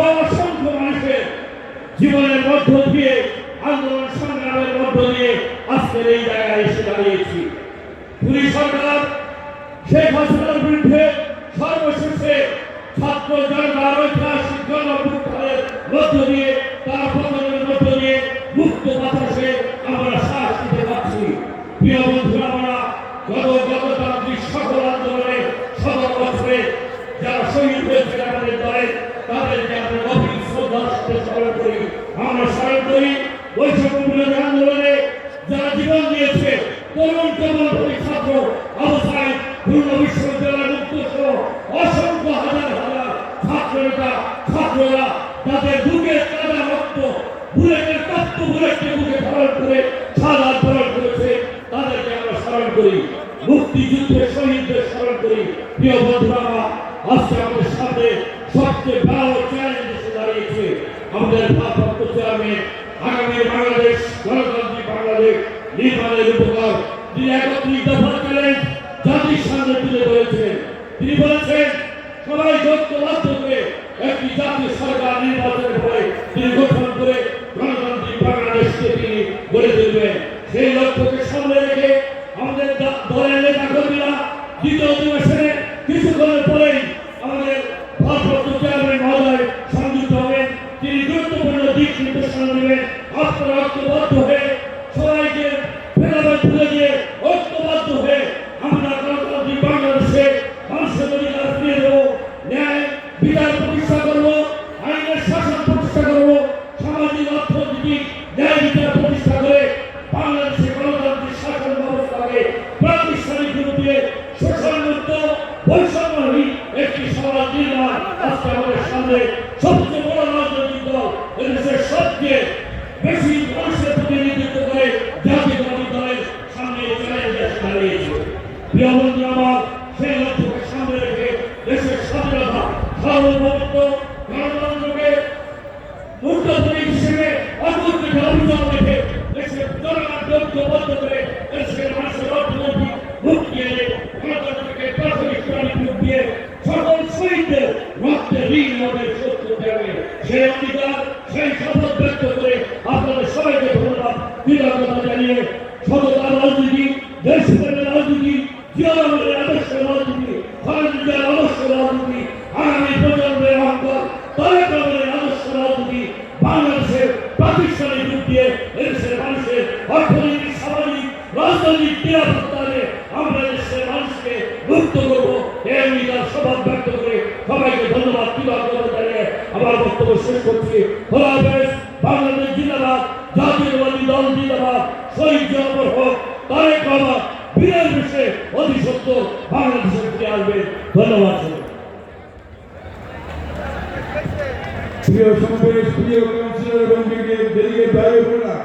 অসংখ্য মানুষের জীবনের মধ্য দিয়ে, আন্দোলন সংগ্রামের মধ্য দিয়ে আজকের এই জায়গায় এসে দাঁড়িয়েছি। পুলিশ সরকার, শেখ হাসিনার বিরুদ্ধে সর্বশেষে ছাত্র জনতার ঐতিহাসিক গণঅভ্যুত্থানের মধ্য দিয়ে, তার পতনের মধ্য দিয়ে মুক্ত বাতাসে আমরা শ্বাস নিতে পারছি। প্রিয় বন্ধুরা আমরা গত গণতান্ত্রিক সকল আন্দোলনে সদর বছরে যারা শহীদ হয়েছে আমাদের দলে তাদেরকে আমরা গভীর শ্রদ্ধার সাথে স্মরণ করি আমরা স্মরণ করি বৈষম্য বিরোধী আন্দোলনে যারা জীবন দিয়েছে তরুণ ছাত্র অবস্থায় পূর্ণ বিশ্ববিদ্যালয় মুক্ত সহ অসংখ্য হাজার হাজার ছাত্র নেতা, ছাত্ররা তাদের বুকে কাদা রক্ত, বুলেটের তত্ত্ব বুলেটকে বুকে ধারণ করে সাদা ধারণ করেছে। আমাদের সামনে সবচেয়ে আগামী বাংলাদেশ গণতান্ত্রিক বাংলাদেশ নির্মাণের উপকার তিনি একত্রিশ দফা চ্যালেঞ্জ জাতির সামনে তুলে ধরেছেন তিনি বলেছেন, সবাই ঐক্যবদ্ধ করে একটি জাতীয় সরকার নির্বাচনের পরে তিনি গঠন করে গণতান্ত্রিক বাংলাদেশকে তিনি গড়ে তুলবেন। সেই লক্ষ্যকে সামনে রেখে আমাদের দলের নেতা কর্মীরা দ্বিতীয় অধিবেশনে কিছুক্ষণের পরেই আমাদের ভারপ্রাপ্ত চেয়ারম্যান মহোদয় সংযুক্ত হবেন। তিনি গুরুত্বপূর্ণ দিক নির্দেশনা দেবেন। আপনারা ঐক্যবদ্ধ হয়ে সবাইকে ভেদাভেদ ভুলে দিয়ে ঐক্যবদ্ধ হয়ে আমরা গণতান্ত্রিক বাংলাদেশে মানুষের অধিকার ফিরিয়ে দেবো ন্যায় বিচার প্রতিষ্ঠা করব আইনের শাসন প্রতিষ্ঠা করব সামাজিক অর্থনৈতিক ন্যায় বিচার প্রতিষ্ঠা করে বাংলাদেশে গণতান্ত্রিক শাসন ব্যবস্থাকে প্রাতিষ্ঠানিক রূপ দিয়ে শোষণ মুক্ত বৈষম্যহীন একটি সমাজ নির্মাণ আজকে আমাদের সামনে সবচেয়ে বড় রাজনৈতিক দল এদেশের সবচেয়ে বেশি মানুষের প্রতিনিধিত্ব করে জাতীয়তাবাদী দলের সামনে চ্যালেঞ্জ দাঁড়িয়েছে প্রিয় বন্ধু আমার, সেই লক্ষ্যকে সামনে রেখে দেশের স্বাধীনতা সার্বভৌমত্ব গণতন্ত্রকে মুক্তপুরী হিসেবে অদ্ভুত রেখে অভিযোগ রেখে দেশের জনগণকে ঐক্যবদ্ধ মুক্তি সেই অধিকার সেই শপথ ব্যক্ত করে আপনাদের সবাইকে ধন্যবাদ। কৃতজ্ঞতা জানিয়ে সততা রাজনীতি দেশপ্রেমের রাজনীতি জিয়ারহমানের আদর্শ রাজনীতি খালেদা আদর্শ রাজনীতি, আগামী প্রজন্মের অহংকার তারেক রহমানের আদর্শ রাজনীতি, বাংলাদেশের প্রাতিষ্ঠানিক রূপ দিয়ে এদেশের মানুষের অর্থনৈতিক, সামাজিক, রাজনৈতিক নিরাপত্তাকে আমরা দেশের মানুষকে মুক্ত সবাইকে ধন্যবাদ। কৃতজ্ঞতা জানিয়ে বক্তব্য শেষ করছি। খোলা হাফেজ বাংলাদেশ জিন্দাবাদ জাতীয়বাদী দল জিন্দাবাদ, শহীদ জনপর হোক, তারেক বাবা বিরাট বিষয়ে অতি বাংলাদেশের ফিরে আসবে। ধন্যবাদ প্রিয় সমাবেশ, প্রিয় কাউন্সিলর এবং ডেলিগেট ভাই বোনেরা